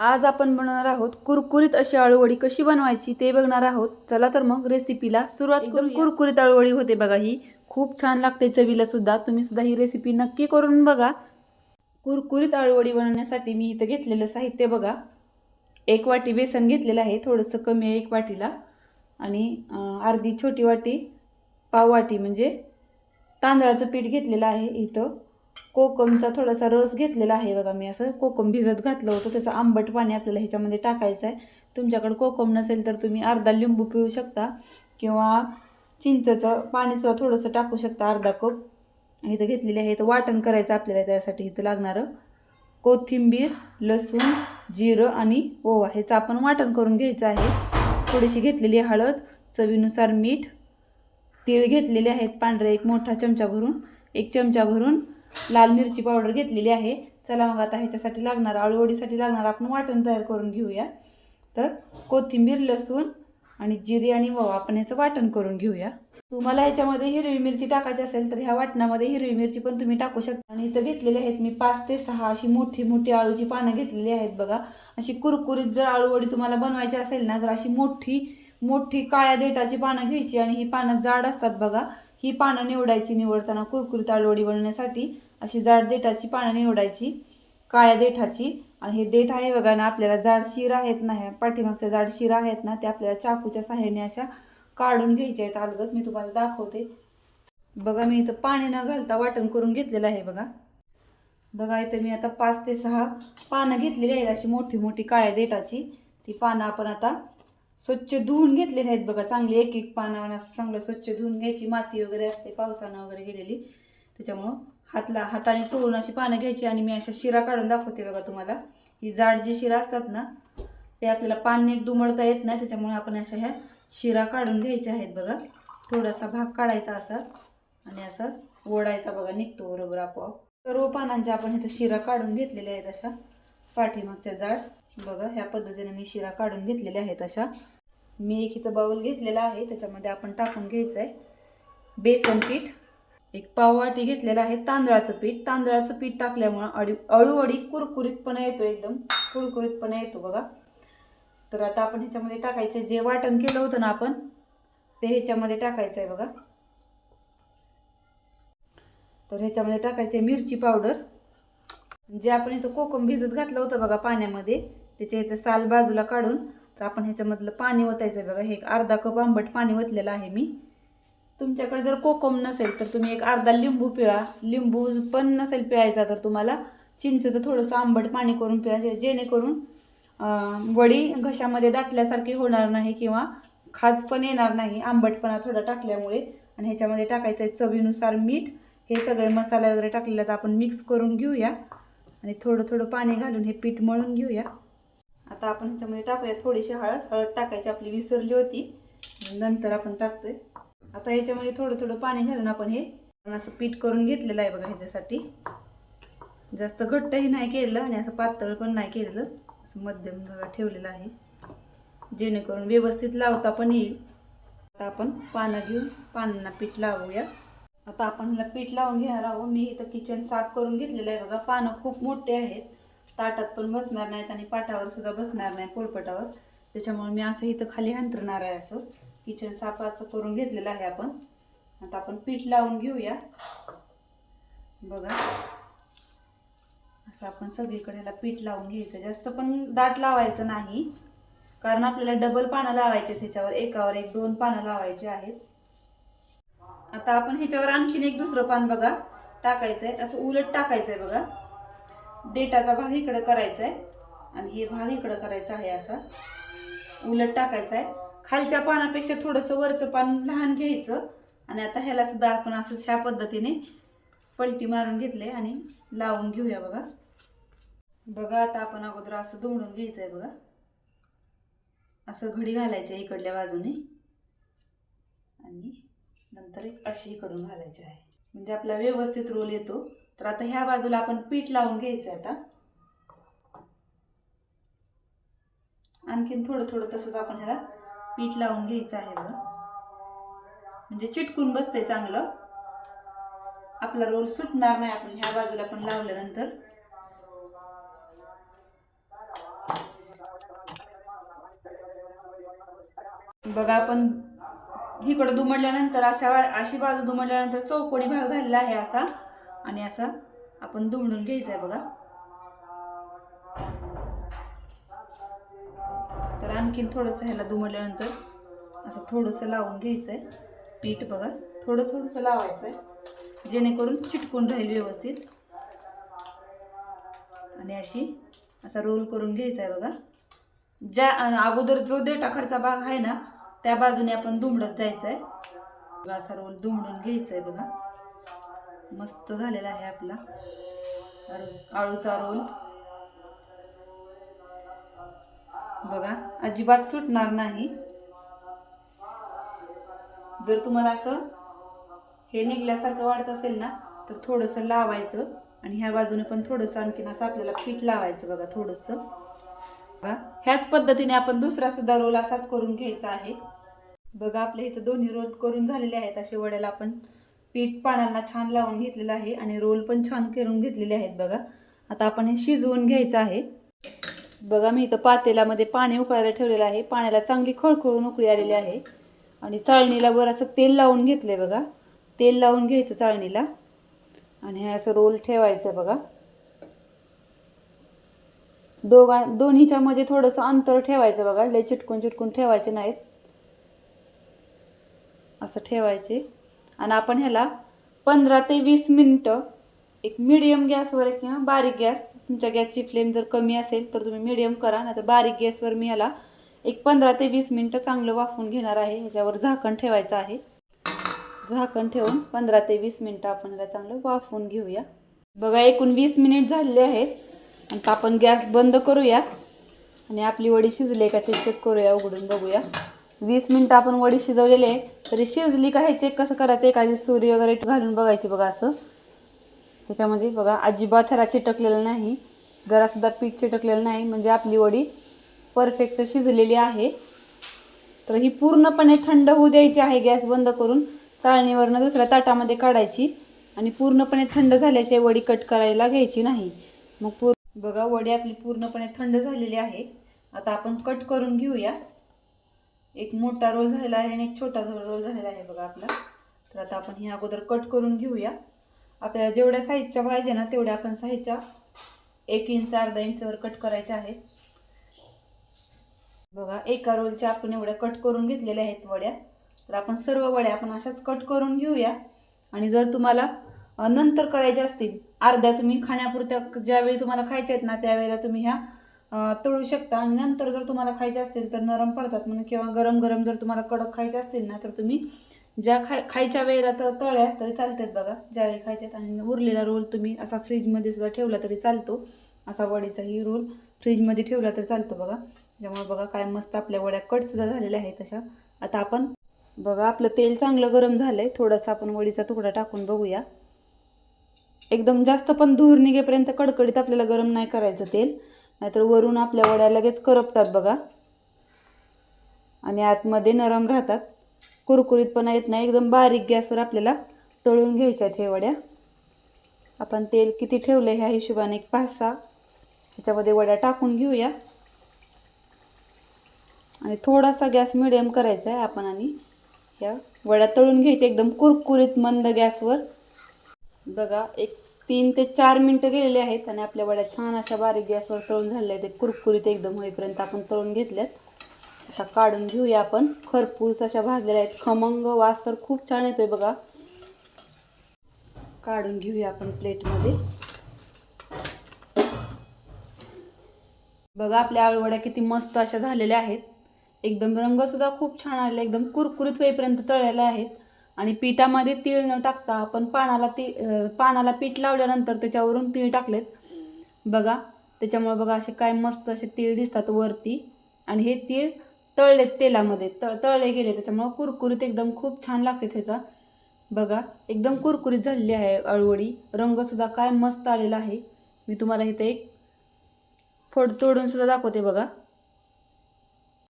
आज आपण बनवणार आहोत कुरकुरीत अशी आळूवडी कशी बनवायची ते बघणार आहोत. चला तर मग रेसिपीला सुरुवात करून कुरकुरीत आळूवडी होते बघा ही. खूप छान लागते चवीला सुद्धा. तुम्ही सुद्धा ही रेसिपी नक्की करून बघा. कुरकुरीत आळूवडी बनवण्यासाठी मी इथं घेतलेलं साहित्य बघा. एक वाटी बेसन घेतलेलं आहे थोडंसं कमी आहे एक वाटीला. आणि अर्धी छोटी वाटी पाव वाटी म्हणजे तांदळाचं पीठ घेतलेलं आहे इथं. कोकमचा थोडासा रस घेतलेला आहे बघा मी असं. कोकम भिजत घातलं होतं त्याचं आंबट पाणी आपल्याला ह्याच्यामध्ये टाकायचं आहे. तुमच्याकडे कोकम नसेल तर तुम्ही अर्धा लिंबू पिळू शकता किंवा चिंचचं पाणीसुद्धा थोडंसं टाकू शकता अर्धा कप. इथं घेतलेले आहे इथं वाटण करायचं आपल्याला त्यासाठी इथं लागणारं. कोथिंबीर लसूण जिरं आणि ओवा ह्याचं आपण वाटण करून घ्यायचं आहे. थोडीशी घेतलेली हळद चवीनुसार मीठ तीळ घेतलेले आहेत पांढरे एक मोठा चमचा भरून एक चमचा भरून लाल मिरची पावडर घेतलेली आहे. चला मग आता ह्याच्यासाठी लागणार आळूवडीसाठी लागणार आपण वाटण तयार करून घेऊया. तर कोथिंबीर लसूण आणि जिरे आणि ववा आपण ह्याचं वाटण करून घेऊया. तुम्हाला ह्याच्यामध्ये हिरवी मिरची टाकायची असेल तर ह्या वाटणामध्ये हिरवी मिरची पण तुम्ही टाकू शकता. आणि इथं घेतलेले आहेत मी पाच ते सहा अशी मोठी मोठी आळूची पानं घेतलेली आहेत बघा. अशी कुरकुरीत जर आळूवडी तुम्हाला बनवायची असेल ना तर अशी मोठी मोठी काळ्या देठाची पानं घ्यायची आणि ही पानं जाड असतात बघा. ही पानं निवडायची निवडताना कुरकुरीत आळूवडी बनवण्यासाठी. अशी जाड देठाची पानं निवडायची काळ्या देठाची. आणि हे देठ आहे बघा ना आपल्याला जाड शिरा आहेत ना ह्या पाठीमागच्या जाड शिरा आहेत ना त्या आपल्याला चाकूच्या सहाय्याने अशा काढून घ्यायच्या आहेत. अलगत मी तुम्हाला दाखवते. बघा मी इथं पाणी न घालता वाटण करून घेतलेलं आहे बघा. बघा इथं मी आता पाच ते सहा पानं घेतलेली आहेत अशी मोठी मोठी काळ्या देठाची. ती पानं आपण आता स्वच्छ धुवून घेतलेली आहेत बघा. चांगली एक एक पानं असं चांगलं स्वच्छ धुवून घ्यायची. माती वगैरे असते पावसानं वगैरे गेलेली. त्याच्यामुळं हातला हाताने चोळून अशी पानं घ्यायची आणि मी अशा शिरा काढून दाखवते बघा तुम्हाला. ही जाड जी शिरा असतात ना ते आपल्याला पान नीट दुमडता येत नाही त्याच्यामुळे आपण अशा ह्या शिरा काढून घ्यायच्या आहेत बघा. थोडासा भाग काढायचा असा आणि असा ओढायचा बघा निघतो बरोबर आपोआप. सर्व पानांच्या आपण इथं शिरा काढून घेतलेल्या आहेत अशा. पाठीमागच्या जाड बघा ह्या पद्धतीने मी शिरा काढून घेतलेल्या आहेत अशा. मी एक इथं बाऊल घेतलेला आहे त्याच्यामध्ये आपण टाकून घ्यायचं आहे बेसन पीठ. एक पाववाटी घेतलेलं आहे तांदळाचं पीठ. तांदळाचं पीठ टाकल्यामुळं अडी अळूअडी कुरकुरीतपणा येतो एकदम. कुरकुरीतपणा येतो बघा. तर आता आपण ह्याच्यामध्ये टाकायचं जे वाटण केलं होतं ना आपण ते ह्याच्यामध्ये टाकायचं आहे बघा. तर ह्याच्यामध्ये टाकायचे मिरची पावडर. जे आपण इथं कोकम भिजत घातलं होतं बघा पाण्यामध्ये त्याच्या इथं साल बाजूला काढून तर आपण ह्याच्यामधलं पाणी ओतायचं आहे बघा. हे एक अर्धा कप आंबट पाणी ओतलेलं आहे मी. तुमच्याकडे जर कोकम नसेल तर तुम्ही एक अर्धा लिंबू पिळा. लिंबू पण नसेल पिळायचा तर तुम्हाला चिंचेचं थोडंसं आंबट पाणी करून पिळा जेणेकरून वडी घशामध्ये दाटल्यासारखी होणार नाही किंवा खाज पण येणार नाही आंबटपणा थोडा टाकल्यामुळे. आणि ह्याच्यामध्ये टाकायचं आहे चवीनुसार मीठ. हे सगळे मसाले वगैरे टाकलेले तर आपण मिक्स करून घेऊया. आणि थोडं थोडं पाणी घालून हे पीठ मळून घेऊया. आता आपण ह्याच्यामध्ये टाकूया थोडीशी हळद. हळद टाकायची आपली विसरली होती. नंतर आपण टाकतोय. आता याच्यामध्ये थोडं थोडं पाणी घालून आपण हे असं पीठ करून घेतलेलं आहे बघा ह्याच्यासाठी. जास्त घट्टही नाही केलेलं आणि असं पातळ पण नाही केलेलं. असं मध्यम बघा ठेवलेलं आहे. जेणेकरून व्यवस्थित लावता पण येईल. आता आपण पानं घेऊन पानांना पीठ लावूया. आता आपण ह्याला पीठ लावून घेणार आहोत. मी इथं किचन साफ करून घेतलेलं आहे बघा. पानं खूप मोठे आहेत. ताटात पण बसणार नाहीत आणि पाटावर सुद्धा बसणार नाही पोलपटावर त्याच्यामुळे मी असं इथं खाली हंतरणार आहे असं. किचन साफ असं करून घेतलेलं आहे आपण. आता आपण पीठ लावून घेऊया. बघा. असं आपण सगळीकडे ह्याला पीठ लावून घ्यायचं. जास्त पण दाट लावायचं नाही. कारण आपल्याला डबल पानं लावायचे ह्याच्यावर. एकावर एक दोन पानं लावायचे आहेत. आता आपण ह्याच्यावर आणखीन एक दुसरं पान बघा. टाकायचं आहे असं उलट टाकायचं आहे बघा. देटाचा भाग इकडं करायचा आहे आणि हे भाग इकडं करायचा आहे असा. उलट टाकायचा आहे खालच्या पानापेक्षा थोडंसं वरचं पान लहान घ्यायचं. आणि आता ह्याला सुद्धा आपण असं ह्या पद्धतीने पलटी मारून घेतले आणि लावून घेऊया बघा. बघा आता आपण अगोदर असं दुमडून घ्यायचं आहे बघा. असं घडी घालायची आहे इकडल्या बाजूने. आणि नंतर एक अशी इकडून घालायची आहे. म्हणजे आपला व्यवस्थित रोल येतो. तर आता ह्या बाजूला आपण पीठ लावून घ्यायचं आहे आता. आणखीन थोडं थोडं तसंच आपण ह्याला पीठ लावून घ्यायचं आहे बघ. म्हणजे चिटकून बसतंय चांगलं. आपला रोल सुटणार नाही आपण ह्या बाजूला पण लावल्यानंतर. बघा आपण हिकडं दुमडल्यानंतर अशा अशी बाजू दुमडल्यानंतर चौकोणी भाग झालेला आहे असा. आणि असा आपण दुमडून घ्यायचा आहे बघा. आणखीन थोडंसं ह्याला दुमडल्यानंतर असं थोडंसं लावून घ्यायचं आहे पीठ बघा. थोडं थोडंसं लावायचं आहे जेणेकरून चिटकून राहील व्यवस्थित. आणि अशी असा रोल करून घ्यायचा आहे बघा. ज्या अगोदर जो देठाकडचा भाग आहे ना त्या बाजूने आपण दुमडत जायचं आहे बघा, असा रोल दुमडून घ्यायचा आहे बघा. मस्त झालेला आहे आपला. आळू- आळूचा रोल. बघा अजिबात सुटणार नाही. जर तुम्हाला असं हे निघल्यासारखं वाटत असेल ना तर थोडंसं लावायचं आणि ह्या बाजूने पण थोडंसं आणखीन असं आपल्याला पीठ लावायचं बघा थोडंसं. बघा ह्याच पद्धतीने आपण दुसरा सुद्धा रोल असाच करून घ्यायचा आहे. बघा आपल्या इथं दोन्ही रोल करून झालेले आहेत. असे वड्याला आपण पीठ पानांना छान लावून घेतलेलं आहे आणि रोल पण छान करून घेतलेले आहेत बघा. आता आपण हे शिजवून घ्यायचं आहे. बघा मी इथं पातेल्यामध्ये पाणी उकळायला ठेवलेलं आहे. पाण्याला चांगली खळखळून उकळी आलेली आहे. आणि चाळणीला वर असं तेल लावून घेतलंय बघा. तेल लावून घ्यायचं चाळणीला. आणि हे असं रोल ठेवायचं बघा. दोघा दोन्हीच्या मध्ये थोडंसं अंतर ठेवायचं बघा. लय चिटकून चिटकून ठेवायचे नाहीत. असं ठेवायचे. आणि आपण ह्याला पंधरा ते वीस मिनटं एक मिडियम गॅसवर किंवा बारीक गॅस तुमच्या गॅसची फ्लेम जर कमी असेल तर तुम्ही मिडियम करा नाहीतर बारीक गॅसवर मी याला एक पंधरा ते वीस मिनटं चांगलं वाफवून घेणार आहे. ह्याच्यावर झाकण ठेवायचं आहे. झाकण ठेवून पंधरा ते वीस मिनटं आपण याला चांगलं वाफवून घेऊया. बघा एकूण वीस मिनिट झालेले आहेत. आता आपण गॅस बंद करूया. आणि आपली वडी शिजली का ते चेक करूया उघडून बघूया. वीस मिनटं आपण वडी शिजवलेली आहे. तरी शिजली का हे चेक कसं करायचं? एखादी सुरी वगैरे घालून बघायची बघा असं. त्याच्यामध्ये बघा अजिबात ह्याला चिटकलेलं नाही. जरासुद्धा पीठ चिटकलेलं नाही. म्हणजे आपली वडी परफेक्ट शिजलेली आहे. तर ही पूर्णपणे थंड होऊ द्यायची आहे गॅस बंद करून. चाळणीवरनं दुसऱ्या ताटामध्ये काढायची. आणि पूर्णपणे थंड झाल्याशिवाय वडी कट करायला घ्यायची नाही. मग पूर बघा वडी आपली पूर्णपणे थंड झालेली आहे. आता आपण कट करून घेऊया. एक मोठा रोल झालेला आहे आणि एक छोटा रोल झालेला आहे बघा आपला. तर आता आपण ही अगोदर कट करून घेऊया. आपल्याला जेवढ्या साईजच्या पाहिजे ना तेवढ्या आपण साईजच्या एक इंच अर्धा इंचवर कट करायच्या आहेत. बघा एका रोलच्या आपण एवढ्या कट करून घेतलेल्या आहेत वड्या. तर आपण सर्व वड्या आपण अशाच कट करून घेऊया. आणि जर तुम्हाला नंतर करायच्या असतील अर्ध्या तुम्ही खाण्यापुरत्या ज्यावेळी तुम्हाला खायच्या आहेत ना त्यावेळेला तुम्ही ह्या तळू शकता. आणि नंतर जर तुम्हाला खायच्या असतील तर नरम पडतात म्हणून किंवा गरम गरम जर तुम्हाला कडक खायचे असतील ना तर तुम्ही ज्या खाय खायच्या वेळेला तर तळ्या तरी चालतात बघा. ज्यावेळी खायच्यात आणि उरलेला रोल तुम्ही असा फ्रीजमध्ये सुद्धा ठेवला तरी चालतो. असा वडीचाही रोल फ्रीजमध्ये ठेवला तरी चालतो बघा. त्यामुळे बघा काय मस्त आपल्या वड्या कटसुद्धा झालेल्या आहेत तशा. आता आपण बघा आपलं तेल चांगलं गरम झालंय. थोडासा आपण वडीचा तुकडा टाकून बघूया. एकदम जास्त पण धूर निघेपर्यंत कडकडीत आपल्याला गरम नाही करायचं तेल. नाहीतर वरून आपल्या वड्या लगेच करपतात बघा. आणि आतमध्ये नरम राहतात. कुरकुरीतपणा येत नाही. एकदम बारीक गॅसवर आपल्याला तळून घ्यायच्या आहेत हे वड्या. आपण तेल किती ठेवलं ह्या हिशोबाने एक पाच सहा. ह्याच्यामध्ये वड्या टाकून घेऊया. आणि थोडासा गॅस मिडियम करायचा आहे. आपण आणि ह्या वड्या तळून घ्यायच्या. एकदम कुरकुरीत मंद गॅसवर. बघा एक तीन ते चार मिनटं गेलेले आहेत आणि आपल्या वड्या छान अशा बारीक गॅसवर तळून झालेल्या आहेत. कुरकुरीत एकदम होईपर्यंत आपण तळून घेतल्यात. आता काढून घेऊया आपण. खरपूस अशा भाजलेल्या आहेत. खमंग वास तर खूप छान येतोय बघा. काढून घेऊया आपण प्लेटमध्ये. बघा आपल्या आळूवड्या किती मस्त अशा झालेल्या आहेत. एकदम रंगसुद्धा खूप छान आलेला एकदम कुरकुरीत होईपर्यंत तळलेल्या आहेत. आणि पिठामध्ये तीळ न टाकता आपण पानाला ती पानाला पीठ लावल्यानंतर त्याच्यावरून तीळ टाकलेत. बघा त्याच्यामुळे बघा असे काय मस्त असे तीळ दिसतात वरती. आणि हे तीळ तळलेत तेलामध्ये. तळ तळले गेले त्याच्यामुळं कुरकुरीत एकदम खूप छान लागते त्याचा. बघा एकदम कुरकुरीत झालेली आहे अळवडी. रंगसुद्धा काय मस्त आलेला आहे. मी तुम्हाला इथे एक फोड तोडूनसुद्धा दाखवते बघा.